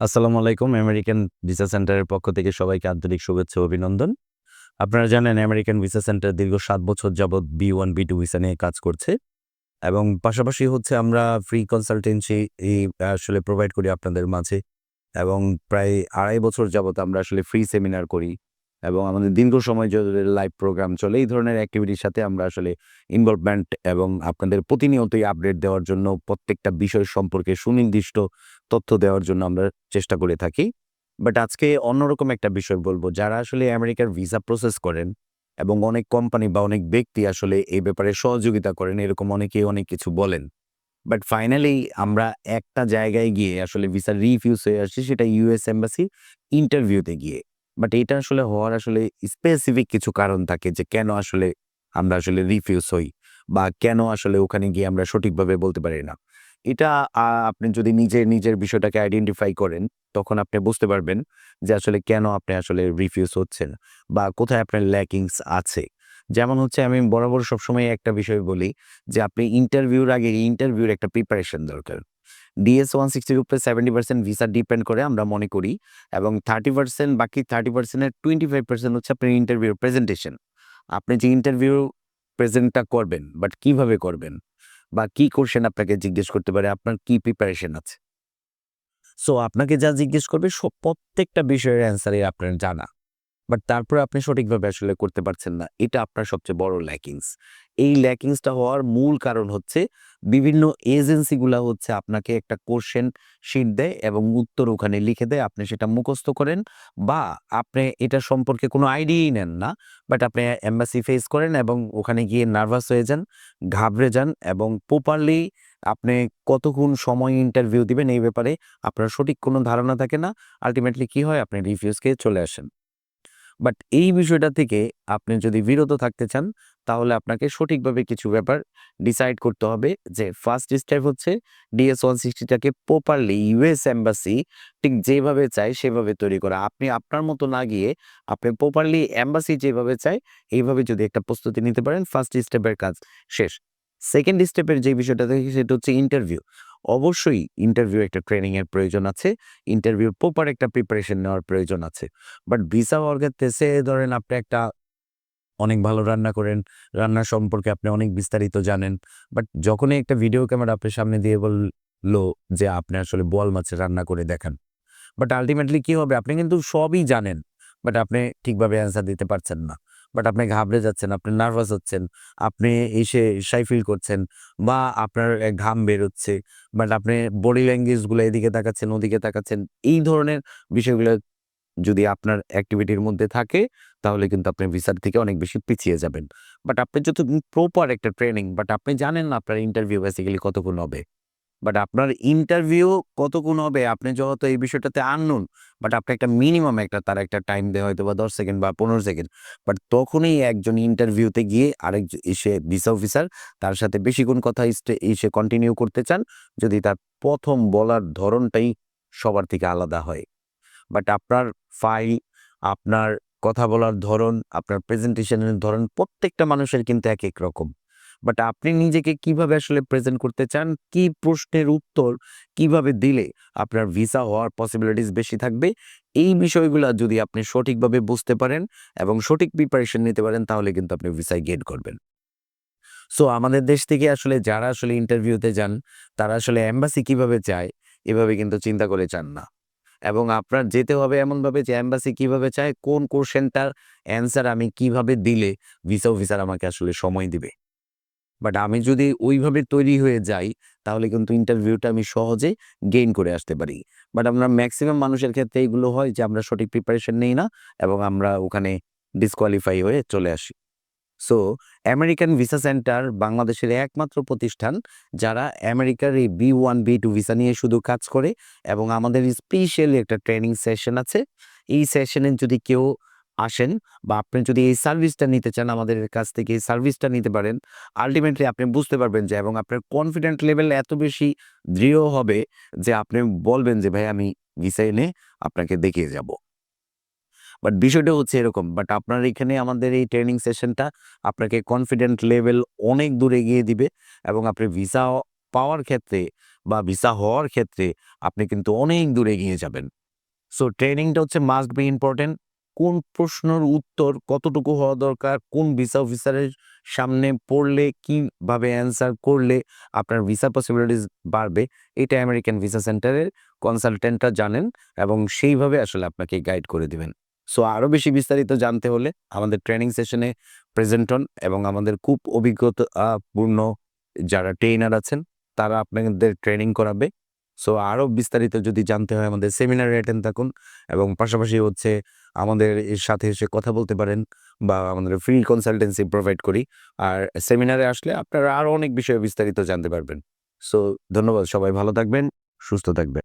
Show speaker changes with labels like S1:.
S1: আসসালামু আলাইকুম American visa সেন্টারের পক্ষ থেকে সবাইকে আন্তরিক শুভেচ্ছা অভিনন্দন। আপনারা জানেন আমেরিকান ভিসা সেন্টার দীর্ঘ সাত বছর যাবৎ B one B two visa নিয়ে কাজ করছে এবং পাশাপাশি হচ্ছে আমরা ফ্রি কনসালটেন্সি আসলে প্রোভাইড করি আপনাদের মাঝে এবং প্রায় আড়াই বছর যাবৎ আমরা আসলে ফ্রি সেমিনার করি। এবং আমাদের দীর্ঘ সময় ধরে লাইভ প্রোগ্রাম চলে। এই ধরনের অ্যাক্টিভিটির সাথে আমরা আসলে ইনভলভমেন্ট এবং আপনাদের প্রতিনিয়তই আপডেট দেওয়ার জন্য প্রত্যেকটা বিষয় সম্পর্কে সুনির্দিষ্ট তথ্য দেওয়ার জন্য আমরা চেষ্টা করে থাকি। বাট আজকে অন্যরকম একটা বিষয় বলব, যারা আসলে আমেরিকার ভিসা প্রসেস করেন এবং অনেক কোম্পানি বা অনেক ব্যক্তি আসলে এই ব্যাপারে সহযোগিতা করেন, এরকম অনেকেই অনেক কিছু বলেন। বাট ফাইনালি আমরা একটা জায়গায় গিয়ে আসলে ভিসা রিফিউজ হয়ে আসছি, সেটা ইউএস এম্বাসি ইন্টারভিউতে গিয়ে। বাট এটা আসলে হওয়ার আসলে স্পেসিফিক কিছু কারণ থাকে যে কেন আসলে আমরা আসলে রিফিউজ হই বা কেন আসলে ওখানে গিয়ে আমরা সঠিকভাবে বলতে পারি না এটা আপনি যদি নিজের, নিজের বিষয়টাকে আইডেন্টিফাই করেন, তখন আপনি বুঝতে পারবেন যে আসলে কেন আপনি আসলে রিফিউজ হচ্ছেন বা কোথায় আপনার ল্যাকিংস আছে। যেমন হচ্ছে আমি বরাবর সবসময় একটা বিষয় বলি যে আপনি ইন্টারভিউর আগে ইন্টারভিউর একটা প্রিপারেশন দরকার। ডিএস 160 এর উপরে 70% ভিসা ডিপেন্ড করে আমরা মনে করি এবং 30% বাকি 30% এর 25% হচ্ছে আপনার ইন্টারভিউর প্রেজেন্টেশন। আপনি যে ইন্টারভিউ প্রেজেন্টটা করবেন, বাট কীভাবে করবেন? বা কি কোয়েশ্চেন আপনাকে জিজ্ঞেস করতে পারে, আপনার কি প্রিপারেশন আছে। সো আপনাকে যা জিজ্ঞেস করবে সব প্রত্যেকটা বিষয়ের অ্যান্সারই আপনার জানা। বাট তারপরে আপনি সঠিকভাবে আসলে করতে পারছেন না। এটা আপনার সবচেয়ে বড় ল্যাকিংস। এই ল্যাকিংসটা হওয়ার মূল কারণ হচ্ছে বিভিন্ন এজেন্সিগুলা হচ্ছে আপনাকে একটা কোয়েশ্চেন শিট দেয় এবং উত্তর ওখানে লিখে দেয়। আপনি সেটা মুখস্থ করেন বা আপনি এটা সম্পর্কে কোনো আইডিয়াই নেন না। বাট আপনি এম্বাসি ফেস করেন এবং ওখানে গিয়ে নার্ভাস হয়ে যান, ঘাবড়ে যান এবং প্রপারলি আপনি কতক্ষণ সময় ইন্টারভিউ দিবেন এই ব্যাপারে আপনার সঠিক কোনো ধারণা থাকে না। আল্টিমেটলি কি হয়? আপনি রিফিউজ খেয়ে চলে আসেন। বাট এই বিষয়টা থেকে আপনি যদি বিরত থাকতে চান, তাহলে আপনাকে সঠিকভাবে কিছু ব্যাপার ডিসাইড করতে হবে যে ফার্স্ট স্টেপ হচ্ছে ডিএস ওয়ান সিক্সটিটাকে প্রপারলি ইউএস এম্বাসি ঠিক যেভাবে চায় সেভাবে তৈরি করা। আপনি আপনার মতো না গিয়ে আপনি প্রপারলি এম্বাসি যেভাবে চায় এইভাবে যদি একটা প্রস্তুতি নিতে পারেন ফার্স্ট স্টেপের কাজ শেষ। সেকেন্ড স্টেপের যে বিষয়টা থাকে সেটা হচ্ছে ইন্টারভিউ। অবশ্যই ইন্টারভিউ একটা ট্রেনিংয়ের প্রয়োজন আছে। ইন্টারভিউ প্রপার একটা প্রিপারেশন নেওয়ার প্রয়োজন আছে। বাট ভিসা সে ধরেন আপনি একটা অনেক ভালো রান্না করেন, রান্না সম্পর্কে আপনি অনেক বিস্তারিত জানেন। বাট যখনই একটা ভিডিও ক্যামেরা আপনার সামনে দিয়ে বলল যে আপনি আসলে বোয়াল মাছের রান্না করে দেখান। বাট আলটিমেটলি কি হবে? আপনি কিন্তু সবই জানেন। বাট আপনি ঠিকভাবে অ্যান্সার দিতে পারছেন না। বাট আপনি ঘাবড়ে যাচ্ছেন, আপনি নার্ভাস হচ্ছেন, আপনি এসে শাই ফিল করছেন বা আপনার ঘাম বেরোচ্ছে। বাট আপনি বডি ল্যাঙ্গুয়েজগুলো এদিকে তাকাচ্ছেন, ওদিকে তাকাচ্ছেন। এই ধরনের বিষয়গুলো যদি আপনার অ্যাক্টিভিটির মধ্যে থাকে, তাহলে কিন্তু আপনি ভিসার থেকে অনেক বেশি পিছিয়ে যাবেন। বাট আপনি যদি প্রপার একটা ট্রেনিং বাট আপনি জানেন না আপনার ইন্টারভিউ বেসিক্যালি কতক্ষণ হবে। বাট আপনার ইন্টারভিউ কতক্ষণ হবে আপনি যত এই বিষয়টাতে আননোন, বাট আপনি একটা মিনিমাম একটা তার একটা টাইম দেয় হয়তো বা দশ সেকেন্ড বা ১৫ সেকেন্ড। বাট তখনই একজন ইন্টারভিউতে গিয়ে আরেক এসে ভিসা অফিসার তার সাথে বেশিক্ষণ কথা এসে কন্টিনিউ করতে চান, যদি তার প্রথম বলার ধরনটাই সবার থেকে আলাদা হয়। বাট আপনার ফাইল, আপনার কথা বলার ধরন, আপনার প্রেজেন্টেশনের ধরন প্রত্যেকটা মানুষের কিন্তু এক এক রকম। বাট আপনি নিজেকে কীভাবে আসলে প্রেজেন্ট করতে চান, কি প্রশ্নের উত্তর কীভাবে দিলে আপনার ভিসা হওয়ার পসিবিলিটিস বেশি থাকবে, এই বিষয়গুলো যদি আপনি সঠিকভাবে বুঝতে পারেন এবং সঠিক প্রিপারেশন নিতে পারেন তাহলে কিন্তু আপনি ভিসায় গেট করবেন। সো আমাদের দেশ থেকে আসলে যারা আসলে ইন্টারভিউতে যান, তারা আসলে অ্যাম্বাসি কীভাবে চায়, এভাবে কিন্তু চিন্তা করে চান না। এবং আপনার যেতে হবে এমনভাবে যে অ্যাম্বাসি কীভাবে চায়, কোন কোয়েশ্চেনটার অ্যান্সার আমি কীভাবে দিলে ভিসা অফিসার আমাকে আসলে সময় দিবে। বাট আমি যদি ওইভাবে তৈরি হয়ে যাই, তাহলে কিন্তু ইন্টারভিউটা আমি সহজে গেইন করে আসতে পারি। বাট আমরা ম্যাক্সিমাম মানুষের ক্ষেত্রে এইগুলো হয় যে আমরা সঠিক প্রিপারেশন নেই না এবং আমরা ওখানে ডিসকোয়ালিফাই হয়ে চলে আসি। সো আমেরিকান ভিসা সেন্টার বাংলাদেশের একমাত্র প্রতিষ্ঠান যারা আমেরিকার এই B one B two visa নিয়ে শুধু কাজ করে এবং আমাদের স্পেশালি একটা ট্রেনিং সেশন আছে। এই সেশনে যদি কেউ আসেন বা আপনি যদি এই সার্ভিসটা নিতে চান আমাদের কাছ থেকে, এই সার্ভিসটা নিতে পারেন। আল্টিমেটলি আপনি বুঝতে পারবেন যে এবং আপনার কনফিডেন্ট লেভেল এত বেশি দৃঢ় হবে যে আপনি বলবেন যে, ভাই, আমি ভিসা এনে আপনাকে দেখিয়ে যাব। বাট বিষয়টা হচ্ছে এরকম। বাট আপনার এখানে আমাদের এই ট্রেনিং সেশনটা আপনাকে কনফিডেন্ট লেভেল অনেক দূর এগিয়ে দিবে এবং আপনি ভিসা পাওয়ার ক্ষেত্রে বা ভিসা হওয়ার ক্ষেত্রে আপনি কিন্তু অনেক দূরে এগিয়ে যাবেন সো ট্রেনিংটা হচ্ছে মাস্ট বি ইম্পর্টেন্ট কোন প্রশ্নের উত্তর কতটুকু হওয়া দরকার, কোন ভিসা অফিসারের সামনে পড়লে, কীভাবে অ্যান্সার করলে আপনার ভিসা পসিবিলিটিস বাড়বে, এটা আমেরিকান ভিসা সেন্টারের কনসালটেন্টরা জানেন এবং সেইভাবে আসলে আপনাকে গাইড করে দিবেন। সো আরও বেশি বিস্তারিত জানতে হলে আমাদের ট্রেনিং সেশনে প্রেজেন্ট হন এবং আমাদের খুব অভিজ্ঞতাপূর্ণ যারা ট্রেনার আছেন, তারা আপনাদের ট্রেনিং করাবে। সো আরও বিস্তারিত যদি জানতে হয় আমাদের সেমিনারে অ্যাটেন্ড থাকুন এবং পাশাপাশি হচ্ছে আমাদের এর সাথে এসে কথা বলতে পারেন বা আমাদের ফ্রি কনসালটেন্সি প্রোভাইড করি। আর সেমিনারে আসলে আপনারা আরও অনেক বিষয়ে বিস্তারিত জানতে পারবেন। সো ধন্যবাদ, সবাই ভালো থাকবেন, সুস্থ থাকবেন।